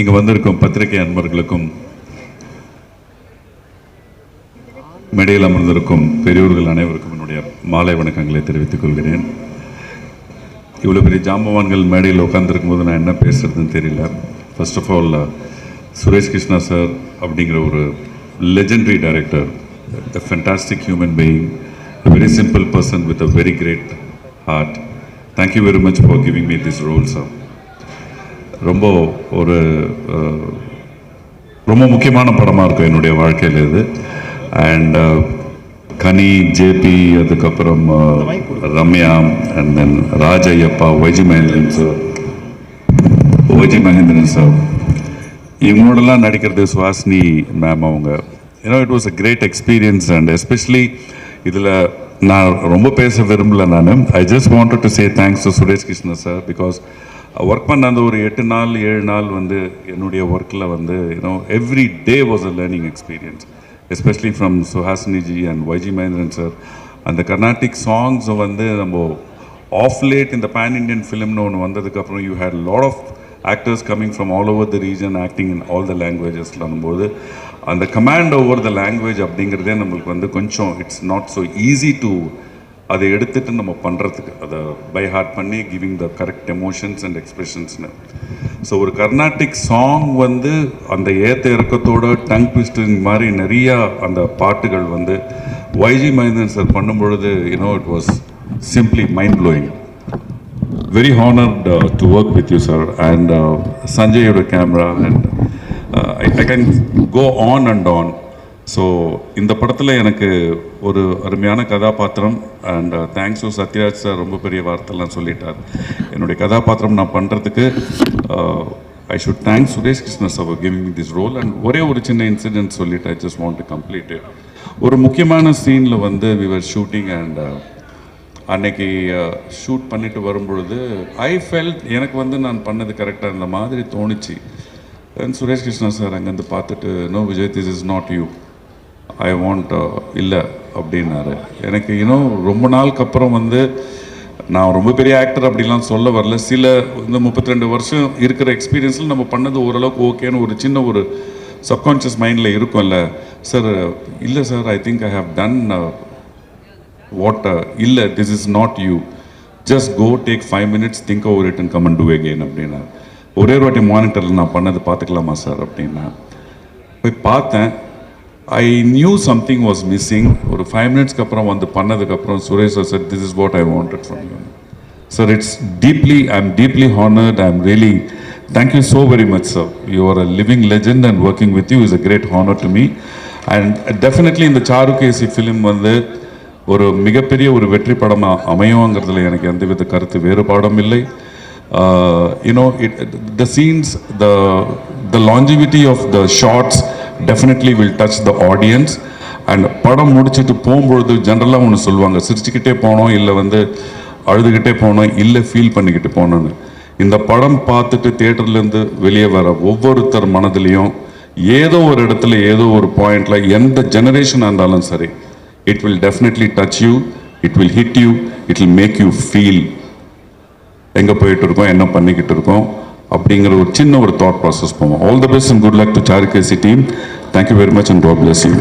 இங்கே வந்திருக்கும் பத்திரிகை அன்பர்களுக்கும் மேடையில் அமர்ந்திருக்கும் பெரியோர்கள் அனைவருக்கும் என்னுடைய மாலை வணக்கங்களை தெரிவித்துக் கொள்கிறேன். இவ்வளோ பெரிய ஜாம்பவான்கள் மேடையில் உட்காந்துருக்கும் போது நான் என்ன பேசுறதுன்னு தெரியல. First of all Suresh Krishna sir அப்படிங்கிற ஒரு legendary director the fantastic human being a very simple person with a very great heart. Thank you very much for giving me this role sir. ரொம்ப ஒரு ரொம்ப முக்கியமான படமாக இருக்கும் என்னுடைய வாழ்க்கையில் இது. அண்ட் கனி ஜேபி அதுக்கப்புறம் Ramya and then Raj Ayyappa YG Mahendran sir YG Mahendran sir இவங்களோடலாம் நடிக்கிறது சுவாசினி மேம் அவங்க. ஏன்னா it was uh great experience and especially இதில் நான் ரொம்ப பேச விரும்பல நான். I just wanted to say thanks to Suresh Krishna sir because work பண்ண அந்த ஒரு எட்டு நாள் ஏழு நாள் வந்து என்னுடைய ஒர்க்கில் வந்து you know every day was uh learning experience especially from Suhasini ji and YG Mahendran sir அந்த கர்நாடிக் சாங்ஸ் வந்து நம்ம ஆஃப் லேட் இந்த பேன் இண்டியன் ஃபிலிம்னு ஒன்று வந்ததுக்கப்புறம் you had lot of actors coming from all over the region acting in all the லாங்குவேஜஸ்லாம் போது அந்த command over the language அப்படிங்கிறதே நம்மளுக்கு வந்து கொஞ்சம் it's not so easy to அதை எடுத்துட்டு நம்ம பண்ணுறதுக்கு அதை பை ஹார்ட் பண்ணி giving the correct emotions and எக்ஸ்பிரஷன்ஸ்னு so ஒரு கர்நாட்டிக் சாங் வந்து அந்த ஏத்த இறக்கத்தோட டங் ட்விஸ்டிங் மாதிரி நிறையா அந்த பாட்டுகள் வந்து வைஜி மகேந்திரன் சார் பண்ணும்பொழுது you know it was simply mind blowing very honoured to work with you sir and சஞ்சயோட camera and I can go on and on so இந்த படத்தில் எனக்கு ஒரு அருமையான கதாபாத்திரம் and thanks to Sathyaraj sir ரொம்ப பெரிய வார்த்தைலாம் சொல்லிட்டார். என்னுடைய கதாபாத்திரம் நான் பண்ணுறதுக்கு I should thanks Suresh Krishna sir giving this role and ஒரே ஒரு சின்ன இன்சிடென்ட் சொல்லிட்டு I just want to complete ஒரு முக்கியமான சீனில் வந்து வி வர் ஷூட்டிங் அண்ட் அன்னைக்கு uh, ஷூட் பண்ணிட்டு வரும்பொழுது ஐ ஃபெல்ட் எனக்கு வந்து நான் பண்ணது கரெக்டாக இருந்த மாதிரி தோணுச்சு. சுரேஷ் கிருஷ்ணா சார் அங்கேருந்து பார்த்துட்டு no Vijay this is not you I want இல்லை அப்படின்னாரு. எனக்கு இன்னும் ரொம்ப நாளுக்கு அப்புறம் வந்து நான் ரொம்ப பெரிய ஆக்டர் அப்படிலாம் சொல்ல வரல. சில இந்த முப்பத்தி ரெண்டு வருஷம் இருக்கிற எக்ஸ்பீரியன்ஸில் நம்ம பண்ணது ஓரளவுக்கு ஓகேன்னு ஒரு சின்ன ஒரு சப்கான்ஷியஸ் மைண்டில் இருக்கும்ல. சார் இல்லை sir I think I have done what இல்லை this is not you just go take five minutes think over it and come and do again அப்படின்னா ஒரே ஒரு வாட்டி மானிட்டரில் நான் பண்ணது பார்த்துக்கலாமா சார் அப்படின்னா. போய் பார்த்தேன். I knew something was missing ஒரு ஃபைவ் மினிட்ஸ்க்கு அப்புறம் வந்து பண்ணதுக்கப்புறம் Suresh sir this is what I wanted from you sir it's deeply I am deeply honoured I am really thank you so very much sir you are a living legend and working with you is a great honour to me and definitely இந்த Charukesi film வந்து ஒரு மிகப்பெரிய ஒரு வெற்றி படமாக அமையுங்கிறதுல எனக்கு எந்தவித கருத்து வேறுபாடும் இல்லை. You know it the scenes the the longevity of the shots definitely will touch the audience and படம் முடிச்சுட்டு போகும்பொழுது ஜென்ரலாக ஒன்று சொல்லுவாங்க சிரிச்சுக்கிட்டே போனோம் இல்லை வந்து அழுதுகிட்டே போனோம் இல்லை ஃபீல் பண்ணிக்கிட்டு போனோன்னு இந்த படம் பார்த்துட்டு தேட்டர்லேருந்து வெளியே வர ஒவ்வொருத்தர் மனதிலையும் ஏதோ ஒரு இடத்துல ஏதோ ஒரு பாயிண்டில் எந்த ஜெனரேஷனாக இருந்தாலும் சரி it will definitely touch you it will hit you it will make you feel எங்கே போயிட்டு இருக்கோம் என்ன பண்ணிக்கிட்டு இருக்கோம் அப்படிங்கிற ஒரு சின்ன ஒரு தாட் ப்ராசஸ் போவோம். All the best and good luck to Charukesi team thank you very much and god bless you